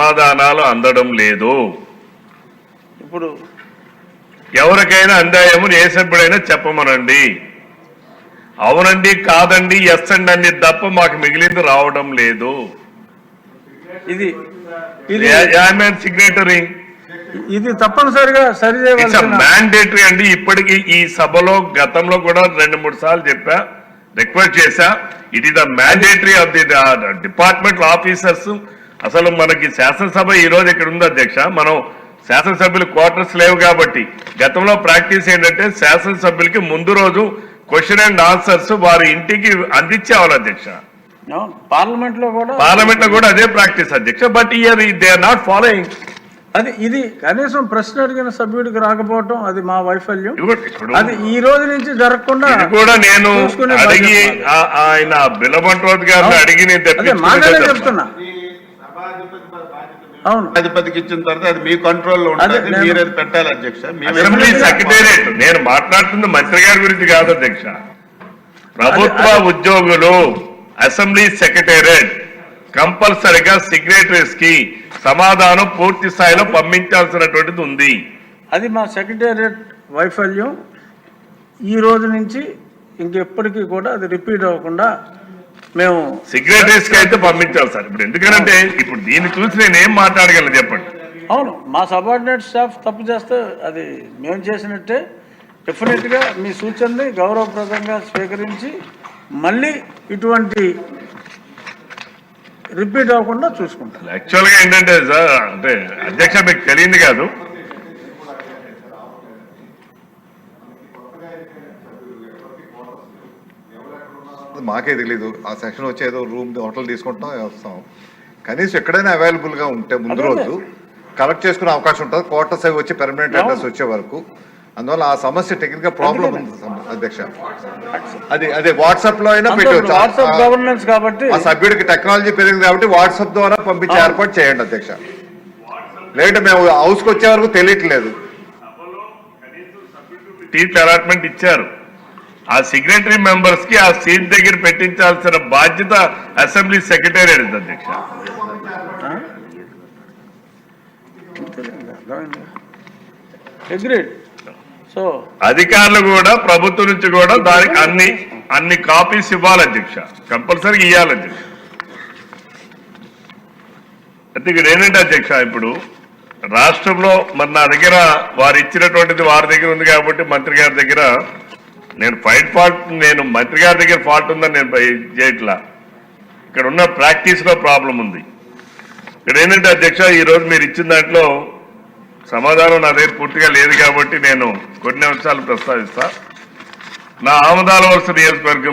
సమాధానాలు అందడం లేదు. ఇప్పుడు ఎవరికైనా అందాయేమో ఏ సభ్యుడైనా చెప్పమనండి. అవునండి కాదండి ఎస్ అండి అని తప్ప మాకు మిగిలింది రావడం లేదు. ఇది ఇది సిగ్నేటరీ ఇది తప్పనిసరిగా సరి మ్యాండేటరీ అండి. ఇప్పటికి ఈ సభలో గతంలో కూడా రెండు మూడు సార్లు చెప్పా రిక్వెస్ట్ చేశా. It is the mandatory of the department officers అసలు మనకి శాసనసభ ఈ రోజు ఇక్కడ ఉంది అధ్యక్ష? మనం శాసనసభ్యులు క్వార్టర్స్ లేవు కాబట్టి. గతంలో ప్రాక్టీస్ ఏంటంటే శాసనసభ్యులకి ముందు రోజు క్వశ్చన్ అండ్ ఆన్సర్స్ వారి ఇంటికి అందించేవాళ్ళు అధ్యక్ష. పార్లమెంట్లో కూడా పార్లమెంట్లో కూడా అదే ప్రాక్టీస్ అధ్యక్ష. But here they are not following. అది ఇది కనీసం ప్రశ్న అడిగిన సభ్యుడికి రాకపోవటం అది మా వైఫల్యం. అది ఈ రోజు నుంచి జరగకుండా కూడా నేను చూసుకునే అడిగి ఆయన బిల్లబంట్రోత్ గారిని. అడిగి నేను. చెప్తున్నా. అవును. అధిపతికి ఇచ్చిన తర్వాత అది మీ కంట్రోల్లో అదే ఉంటుంది మీరు అది పెట్టాలి అధ్యక్ష. Assembly secretariat. నేను మాట్లాడుతుంది మంత్రి గారి గురించి కాదు అధ్యక్ష. ప్రభుత్వ ఉద్యోగులు అసెంబ్లీ సెక్రటేరియట్ కంపల్సరిగా సిగ్నేటరీస్కి సమాధానం పూర్తి స్థాయిలో పంపించాల్సినటువంటిది ఉంది. అది మా సెక్రటేరియట్ వైఫల్యం. ఈ రోజు నుంచి ఇంకెప్పటికీ కూడా అది రిపీట్ అవ్వకుండా మేము సిగ్నేటరీస్కి అయితే పంపించాలి సార్. ఇప్పుడు ఎందుకంటే ఇప్పుడు దీన్ని చూసి నేను ఏం మాట్లాడగలను చెప్పండి. అవును మా సబార్డినేట్ స్టాఫ్ తప్పు చేస్తే అది మేము చేసినట్టే. డెఫినెట్గా మీ సూచనని గౌరవప్రదంగా స్వీకరించి మళ్ళీ ఇటువంటి రిపీట్ అవ్వకుండా చూసుకుంటాం. యాక్చువల్గా ఏంటంటే సార్ అంటే అధ్యక్ష మీకు తెలియంది కాదు. మాకే తెలీదు ఆ సెక్షన్ వచ్చి ఏదో రూమ్ హోటల్ తీసుకుంటాం వస్తాం కనీసం ఎక్కడైనా అవైలబుల్గా ఉంటే ముందు. రోజు కలెక్ట్ చేసుకునే అవకాశం ఉంటుంది క్వార్టర్స్ అవి వచ్చి పెర్మనెంట్ అడ్రస్. వచ్చే వరకు అందువల్ల ఆ సమస్య టెక్నికల్ ప్రాబ్లం. ఉంది అధ్యక్ష అది అదే వాట్సాప్లో అయినా పెట్టవచ్చు వాట్సాప్ ఆ- గవర్నెన్స్ కాబట్టి ఆ సభ్యుడికి టెక్నాలజీ పెరిగింది కాబట్టి వాట్సాప్ ద్వారా పంపించే. ఏర్పాటు చేయండి అధ్యక్ష లేదంటే మేము హౌస్కి వచ్చే వరకు తెలియట్లేదు సీట్ అలాట్మెంట్ ఇచ్చారు ఆ సిగ్నేటరీ మెంబర్స్కి ఆ సీట్ దగ్గర పెట్టించాల్సిన బాధ్యత అసెంబ్లీ సెక్రటేరియట్ అధ్యక్ష. సో అధికారులు కూడా ప్రభుత్వం నుంచి కూడా దానికి అన్ని అన్ని కాపీస్ ఇవ్వాలి అధ్యక్ష. కంపల్సరీ ఇవ్వాలి అధ్యక్ష. అయితే ఇక్కడ ఏంటంటే అధ్యక్ష ఇప్పుడు రాష్ట్రంలో మరి నా దగ్గర వారు ఇచ్చినటువంటిది వారి దగ్గర ఉంది కాబట్టి మంత్రి గారి దగ్గర నేను ఫైట్ ఫాల్ట్ నేను మంత్రి గారి దగ్గర ఫాల్ట్ ఉందని నేను చేయట్లా. ఇక్కడ ఉన్న ప్రాక్టీస్లో ప్రాబ్లం ఉంది. ఇక్కడ ఏంటంటే అధ్యక్ష ఈరోజు మీరు ఇచ్చిన దాంట్లో సమాధానం నా దగ్గర పూర్తిగా లేదు కాబట్టి నేను కొన్ని అంశాలు ప్రస్తావిస్తా. నా ఆమదాల వలస నియోజకవర్గం